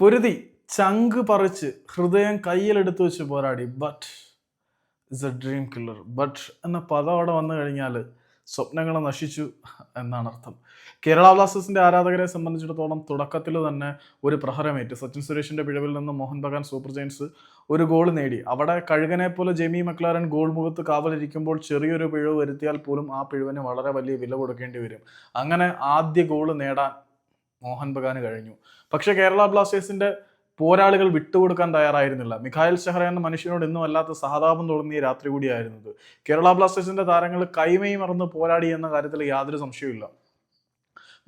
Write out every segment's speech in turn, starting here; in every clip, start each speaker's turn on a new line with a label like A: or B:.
A: പൊരുതി ചങ്ക് പറിച്ച് ഹൃദയം കയ്യിലെടുത്ത് വെച്ച് പോരാടി. But is a dream killer but എന്ന പദം അവിടെ വന്നു കഴിഞ്ഞാൽ സ്വപ്നങ്ങൾ നശിച്ചു എന്നാണ് അർത്ഥം. കേരള ബ്ലാസ്റ്റേഴ്സിന്റെ ആരാധകരെ സംബന്ധിച്ചിടത്തോളം തുടക്കത്തിൽ തന്നെ ഒരു പ്രഹരമേറ്റ്. സച്ചിൻ സുരേഷിന്റെ പിഴവിൽ നിന്ന് മോഹൻ ബഗാൻ സൂപ്പർ ജയൻസ് ഒരു ഗോൾ നേടി. അവിടെ കഴുകനെ പോലെ ജെമി മക്ലാരൻ ഗോൾ മുഖത്ത് കാവലിരിക്കുമ്പോൾ ചെറിയൊരു പിഴവ് വരുത്തിയാൽ പോലും ആ പിഴവിന് വളരെ വലിയ വില കൊടുക്കേണ്ടി വരും. അങ്ങനെ ആദ്യ ഗോൾ നേടാൻ മോഹൻ ബഗാന് കഴിഞ്ഞു. പക്ഷേ കേരള ബ്ലാസ്റ്റേഴ്സിന്റെ പോരാളികൾ വിട്ടുകൊടുക്കാൻ തയ്യാറായിരുന്നില്ല. മിഖായൽ ഷെഹ്റ എന്ന മനുഷ്യനോട് ഇന്നും അല്ലാത്ത സഹതാപം തുടങ്ങിയ രാത്രി കൂടിയായിരുന്നത് കേരള ബ്ലാസ്റ്റേഴ്സിന്റെ താരങ്ങൾ കൈമയി മറന്ന് പോരാടി എന്ന കാര്യത്തിൽ യാതൊരു സംശയവുമില്ല.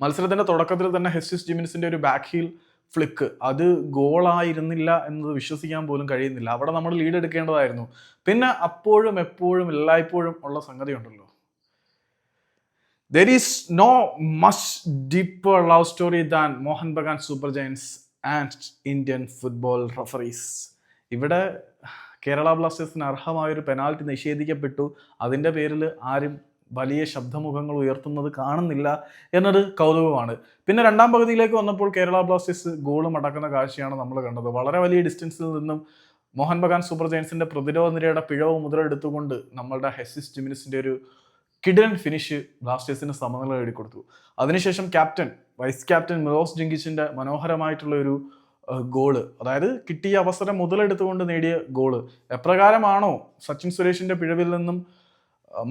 A: മത്സരത്തിന്റെ തുടക്കത്തിൽ തന്നെ ഹെസ്റ്റിസ് ജിമിൻസിന്റെ ഒരു ബാക്ക് ഹീൽ ഫ്ലിക്ക് അത് ഗോളായിരുന്നില്ല എന്നത് വിശ്വസിക്കാൻ പോലും കഴിയുന്നില്ല. അവിടെ നമ്മൾ ലീഡ് എടുക്കേണ്ടതായിരുന്നു. പിന്നെ അപ്പോഴും എപ്പോഴും എല്ലായ്പ്പോഴും ഉള്ള സംഗതി ഉണ്ടല്ലോ there is no much deeper love story than Mohun Bagan super giants and Indian football referees ഇവിടെ കേരള ബ്ലാസ്റ്റേഴ്സിന് അർഹമായൊരു പെനാൽറ്റി നിഷേധിക്കപ്പെട്ടു. അതിന്റെ പേരിൽ ആരും വലിയ ശബ്ദമുഖങ്ങൾ ഉയർത്തുന്നത് കാണുന്നില്ല എന്നത് കൗതുകമാണ്. പിന്നെ രണ്ടാം പകുതിയിലേക്ക് വന്നപ്പോൾ കേരള ബ്ലാസ്റ്റേഴ്സ് ഗോളും അടക്കുന്ന കാഴ്ചയാണ് നമ്മൾ കണ്ടത്. വളരെ വലിയ ഡിസ്റ്റൻസിൽ നിന്നും മോഹൻ ബഗാൻ സൂപ്പർ ജയൻസിന്റെ പ്രതിരോധ നിരയുടെ പിഴവ് മുതലെടുത്തുകൊണ്ട് നമ്മളുടെ ഹെസിസ് ജിമിനിസിന്റെ ഒരു കിഡൻ ഫിനിഷ് ബ്ലാസ്റ്റേഴ്സിന് സമനില നേടിക്കൊടുത്തു. അതിനുശേഷം ക്യാപ്റ്റൻ വൈസ് ക്യാപ്റ്റൻ മിലോസ് ജിങ്കിച്ചിന്റെ മനോഹരമായിട്ടുള്ള ഒരു ഗോൾ അതായത് കിട്ടിയ അവസരം മുതലെടുത്തുകൊണ്ട് നേടിയ ഗോൾ എപ്രകാരമാണോ സച്ചിൻ സുരേഷിന്റെ പിഴവിൽ നിന്നും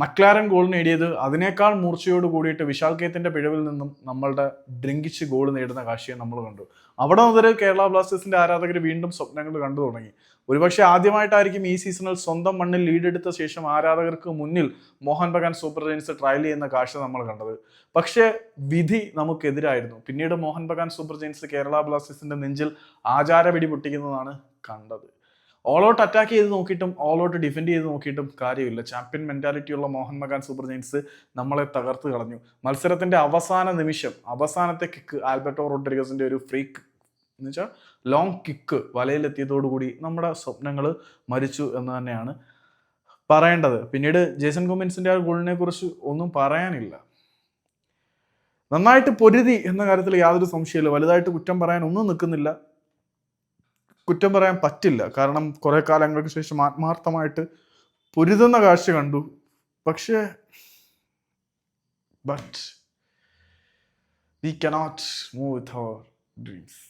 A: മക്ലാരൻ ഗോൾ നേടിയത്? അതിനേക്കാൾ മൂർച്ചയോട് കൂടിയിട്ട് വിശാൽ കേത്തിന്റെ പിഴവിൽ നിന്നും നമ്മളുടെ ഡ്രിങ്കിച്ച് ഗോൾ നേടുന്ന കാഴ്ചയെ നമ്മൾ കണ്ടു. അവിടെ മുതൽ കേരള ബ്ലാസ്റ്റേഴ്സിന്റെ ആരാധകർ വീണ്ടും സ്വപ്നങ്ങൾ കണ്ടു തുടങ്ങി. ഒരുപക്ഷെ ആദ്യമായിട്ടായിരിക്കും ഈ സീസണിൽ സ്വന്തം മണ്ണിൽ ലീഡ് എടുത്ത ശേഷം ആരാധകർക്ക് മുന്നിൽ Mohun Bagan super giants trial ചെയ്യുന്ന കാഴ്ച നമ്മൾ കണ്ടത്. പക്ഷേ വിധി നമുക്കെതിരായിരുന്നു. പിന്നീട് മോഹൻ ബഗാൻ സൂപ്പർ ജയൻസ് കേരള ബ്ലാസ്റ്റേഴ്സിന്റെ നെഞ്ചിൽ ആചാരപിടി പൊട്ടിക്കുന്നതാണ് കണ്ടത്. ഓൾ ഔട്ട് അറ്റാക്ക് ചെയ്ത് നോക്കിയിട്ടും ഓൾ ഔട്ട് ഡിഫെൻഡ് ചെയ്ത് നോക്കിയിട്ടും കാര്യമില്ല. ചാമ്പ്യൻ മെന്റാലിറ്റി ഉള്ള മോഹൻ ബഗാൻ സൂപ്പർ ജയൻസ് നമ്മളെ തകർത്ത് കളഞ്ഞു. മത്സരത്തിന്റെ അവസാന നിമിഷം അവസാനത്തെ കിക്ക് ആൽബർട്ടോ റോഡ്രിഗസിന്റെ ഒരു ഫ്രീ എന്ന് വെച്ചാൽ ലോങ് കിക്ക് വലയിലെത്തിയതോടുകൂടി നമ്മുടെ സ്വപ്നങ്ങൾ മരിച്ചു എന്ന് തന്നെയാണ് പറയേണ്ടത്. പിന്നീട് ജേസൺ ഗോമിൻസിന്റെ ആ ഗോളിനെ കുറിച്ച് ഒന്നും പറയാനില്ല. നന്നായിട്ട് പൊരുതി എന്ന കാര്യത്തിൽ യാതൊരു സംശയമില്ല വലുതായിട്ട് കുറ്റം പറയാൻ ഒന്നും നിൽക്കുന്നില്ല. കുറ്റം പറയാൻ പറ്റില്ല. കാരണം കുറെ കാലങ്ങൾക്ക് ശേഷം ആത്മാർത്ഥമായിട്ട് പൊരുതുന്ന കാഴ്ച കണ്ടു. പക്ഷേ but we cannot move with our dreams